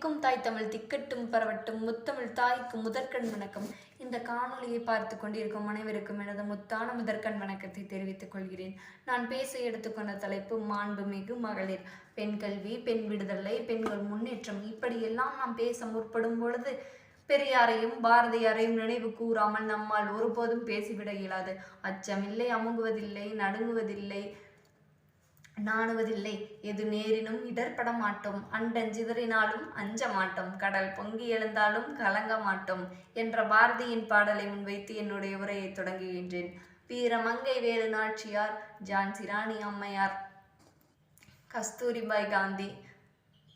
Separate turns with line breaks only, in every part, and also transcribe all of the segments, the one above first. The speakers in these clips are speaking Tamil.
திக்கும் தாய் தமிழ் திக்கட்டும் பரவட்டும் முத்தமிழ் தாய்க்கு முதற்கண் வணக்கம். இந்த காணொலியை பார்த்து கொண்டிருக்கும் அனைவருக்கும் எனது முத்தான முதற்கண் வணக்கத்தை தெரிவித்துக் கொள்கிறேன். நான் பேச எடுத்துக்கொண்ட தலைப்பு மாண்புமிகு மகளிர். பெண் கல்வி பெண் விடுதலை பெண்கள் முன்னேற்றம் இப்படியெல்லாம் நாம் பேச முற்படும் பொழுது பெரியாரையும் பாரதியாரையும் நினைவு கூறாமல் நம்மால் ஒருபோதும் பேசிவிட இயலாது. அச்சமில்லை அமுங்குவதில்லை நடுங்குவதில்லை. நாணுவதில்லை. எது நேரினும் இடர்பட மாட்டோம் அண்டஞ்சிதறினாலும் அஞ்ச மாட்டோம் கடல் பொங்கி எழுந்தாலும் கலங்க மாட்டோம் என்ற பாரதியின் பாடலை முன்வைத்து என்னுடைய உரையை தொடங்குகின்றேன். வீரமங்கை வேலு நாச்சியார் ஜான்சி ராணி அம்மையார். கஸ்தூரிபாய் காந்தி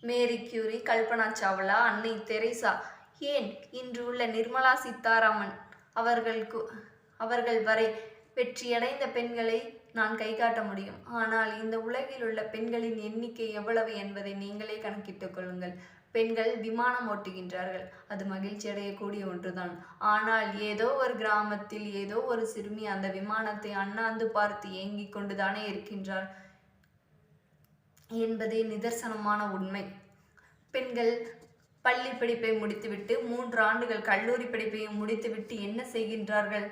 மேரி கியூரி கல்பனா சாவ்லா அன்னை தெரேசா. ஏன் இன்று உள்ள நிர்மலா சீதாராமன் அவர்களுக்கு அவர்கள் வரை வெற்றியடைந்த பெண்களை நான் கை காட்ட முடியும். ஆனால் இந்த உலகில் உள்ள பெண்களின் எண்ணிக்கை எவ்வளவு என்பதை நீங்களே கணக்கிட்டுக் கொள்ளுங்கள். பெண்கள் விமானம் ஓட்டுகின்றார்கள். அது மகிழ்ச்சி அடையக்கூடிய ஒன்றுதான். ஆனால் ஏதோ ஒரு கிராமத்தில் ஏதோ ஒரு சிறுமி அந்த விமானத்தை அண்ணாந்து பார்த்து ஏங்கிக் கொண்டுதானே இருக்கின்றார் என்பதே நிதர்சனமான உண்மை. பெண்கள் பள்ளி படிப்பை முடித்துவிட்டு மூன்று ஆண்டுகள் கல்லூரி படிப்பையும் முடித்துவிட்டு என்ன செய்கின்றார்கள்?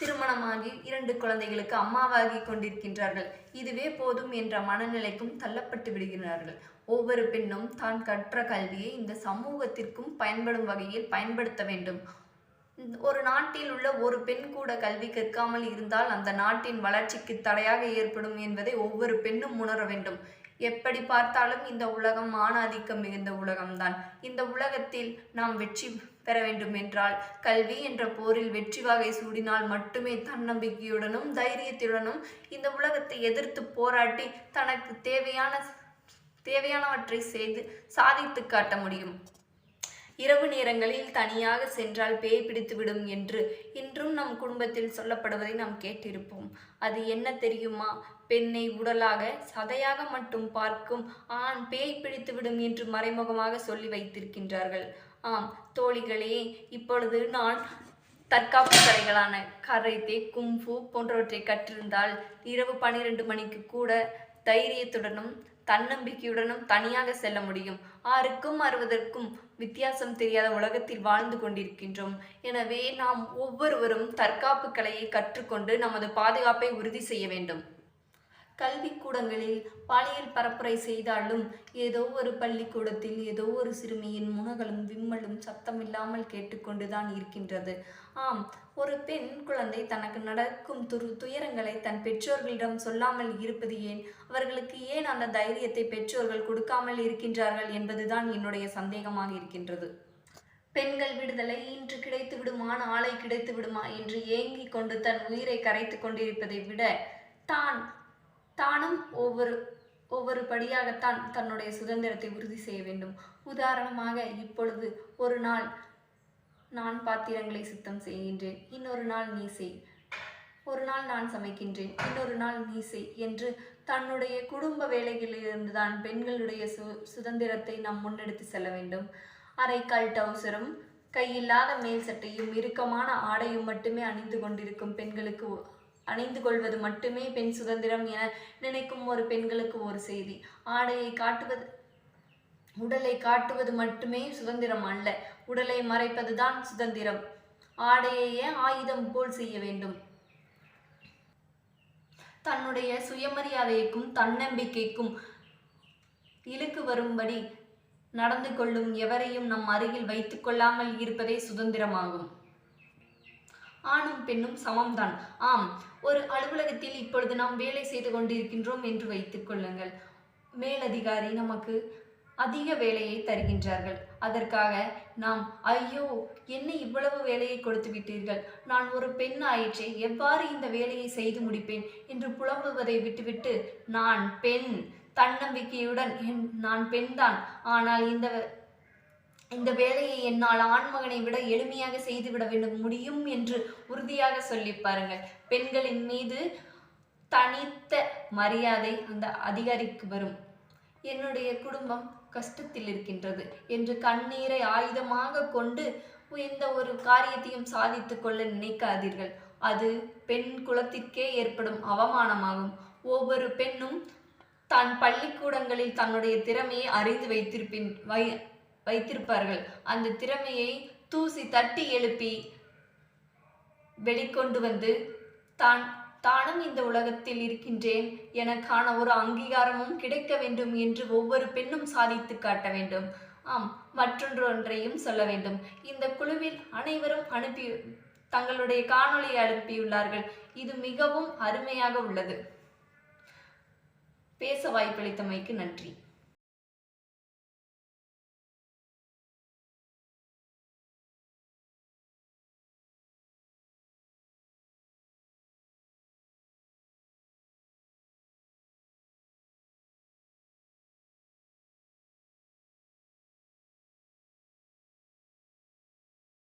திருமணமாகி இரண்டு குழந்தைகளுக்கு அம்மாவாகி கொண்டிருக்கின்றார்கள். இதுவே போதும் என்ற மனநிலைக்கும் தள்ளப்பட்டு விடுகிறார்கள். ஒவ்வொரு பெண்ணும் தான் கற்ற கல்வியை இந்த சமூகத்திற்கும் பயன்படும் வகையில் பயன்படுத்த வேண்டும். ஒரு நாட்டில் உள்ள ஒரு பெண் கூட கல்வி கற்காமல் இருந்தால் அந்த நாட்டின் வளர்ச்சிக்கு தடையாக ஏற்படும் என்பதை ஒவ்வொரு பெண்ணும் உணர வேண்டும். எப்படி பார்த்தாலும் இந்த உலகம் ஆணாதிக்கம் மிகுந்த உலகம்தான். இந்த உலகத்தில் நாம் வெற்றி பெற வேண்டும் என்றால் கல்வி என்ற போரில் வெற்றி வகை சூடினால் மட்டுமே தன்னம்பிக்கையுடனும் தைரியத்துடனும் இந்த உலகத்தை எதிர்த்து போராட்டி தனக்கு தேவையான தேவையானவற்றை செய்து சாதித்து காட்ட முடியும். இரவு நேரங்களில் தனியாக சென்றால் பேய் பிடித்துவிடும் என்று இன்றும் நம் குடும்பத்தில் சொல்லப்படுவதை நாம் கேட்டிருப்போம். அது என்ன தெரியுமா? பெண்ணை உடலாக சதையாக மட்டும் பார்க்கும் ஆண் பேய் பிடித்துவிடும் என்று மறைமுகமாக சொல்லி வைத்திருக்கின்றார்கள். ஆம் தோழிகளே இப்பொழுது நான் தற்காப்பு கலைகளான கரைத்தே கும்ஃபு போன்றவற்றை கற்றிருந்தால் இரவு பனிரெண்டு மணிக்கு கூட தைரியத்துடனும் தன்னம்பிக்கையுடனும் தனியாக செல்ல முடியும். ஆறுக்கும் அறுபதற்கும் வித்தியாசம் தெரியாத உலகத்தில் வாழ்ந்து கொண்டிருக்கின்றோம். எனவே நாம் ஒவ்வொருவரும் தற்காப்பு கலையை கற்றுக்கொண்டு நமது பாதுகாப்பை உறுதி செய்ய வேண்டும். கல்விக்கூடங்களில் பாலியல் பரப்புரை செய்தாலும் ஏதோ ஒரு பள்ளிக்கூடத்தில் ஏதோ ஒரு சிறுமியின் முனகலும் விம்மலும் சத்தமில்லாமல் கேட்டுக்கொண்டுதான் இருக்கின்றது. ஆம் ஒரு பெண் குழந்தை தனக்கு நடக்கும் துரு துயரங்களை தன் பெற்றோர்களிடம் சொல்லாமல் இருப்பது ஏன்? அவர்களுக்கு ஏன் அந்த தைரியத்தை பெற்றோர்கள் கொடுக்காமல் இருக்கின்றார்கள் என்பதுதான் என்னுடைய சந்தேகமாக இருக்கின்றது. பெண்கள் விடுதலை இன்று கிடைத்து விடுமா நாளை கிடைத்து விடுமா என்று ஏங்கிக் கொண்டு தன் உயிரை கரைத்து கொண்டிருப்பதை விட தான் தானும் ஒவ்வொரு ஒவ்வொரு படியாகத்தான் தன்னுடைய சுதந்திரத்தை உறுதி செய்ய வேண்டும். உதாரணமாக இப்பொழுது ஒரு நாள் நான் பாத்திரங்களை சுத்தம் செய்கின்றேன். இன்னொரு நாள் நீ செய். ஒரு நாள் நான் சமைக்கின்றேன். இன்னொரு நாள் நீ செய் என்று தன்னுடைய குடும்ப வேலைகளிலிருந்து தான் பெண்களுடைய சு சுதந்திரத்தை நாம் முன்னெடுத்து செல்ல வேண்டும். அரைக்கால் டவுசரும் கையில்லாத மேல் சட்டையும் இறுக்கமான ஆடையும் மட்டுமே அணிந்து கொண்டிருக்கும் பெண்களுக்கு அணிந்து கொள்வது மட்டுமே பெண் சுதந்திரம் என நினைக்கும் ஒரு பெண்களுக்கு ஒரு செய்தி. ஆடையை காட்டுவது உடலை காட்டுவது மட்டுமே சுதந்திரம் அல்ல உடலை மறைப்பதுதான் சுதந்திரம். ஆடையையே ஆயுதம் போல் செய்ய வேண்டும். தன்னுடைய சுயமரியாதைக்கும் தன்னம்பிக்கைக்கும் இழுக்கு வரும்படி நடந்து கொள்ளும் எவரையும் நம் அருகில் வைத்துக் கொள்ளாமல் இருப்பதே சுதந்திரமாகும். ஆணும் பெண்ணும் சமம்தான். ஆம் ஒரு அலுவலகத்தில் இப்பொழுது நாம் வேலை செய்து கொண்டிருக்கின்றோம் என்று வைத்துக் கொள்ளுங்கள். மேலதிகாரி நமக்கு அதிக வேலையை தருகின்றார்கள். அதற்காக நாம் ஐயோ என்ன இவ்வளவு வேலையை கொடுத்து விட்டீர்கள்? நான் ஒரு பெண் ஆயிற்றே எவ்வாறு இந்த வேலையை செய்து முடிப்பேன்? என்று புலம்புவதை விட்டுவிட்டு நான் பெண் தன்னம்பிக்கையுடன் என் நான் பெண்தான். ஆனால் இந்த இந்த வேலையை என்னால் ஆண்மகனை விட எளிமையாக செய்துவிட வேண்டும் முடியும் என்று உறுதியாக சொல்லி பாருங்கள். பெண்களின் மீது தனித்த மரியாதை அந்த அதிகாரிக்கு வரும். என்னுடைய குடும்பம் கஷ்டத்தில் இருக்கின்றது என்று கண்ணீரை ஆயுதமாக கொண்டு எந்த ஒரு காரியத்தையும் சாதித்து கொள்ள நினைக்காதீர்கள். அது பெண் குலத்திற்கே ஏற்படும் அவமானமாகும். ஒவ்வொரு பெண்ணும் தான் பள்ளிக்கூடங்களில் தன்னுடைய திறமையை அறிந்து வைத்திருப்பின் வை வைத்திருப்பார்கள். அந்த திறமையை தூசி தட்டி எழுப்பி வெளிக்கொண்டு வந்து தான் தானும் இந்த உலகத்தில் இருக்கின்றேன். எனக்கான ஒரு அங்கீகாரமும் கிடைக்க வேண்டும் என்று ஒவ்வொரு பெண்ணும் சாதித்து காட்ட வேண்டும். ஆம் மற்றொன்று ஒன்றையும் சொல்ல வேண்டும். இந்த குழுவில் அனைவரும் அனுப்பி தங்களுடைய காணொளியை அனுப்பியுள்ளார்கள். இது மிகவும் அருமையாக உள்ளது. பேச வாய்ப்பளித்தமைக்கு நன்றி.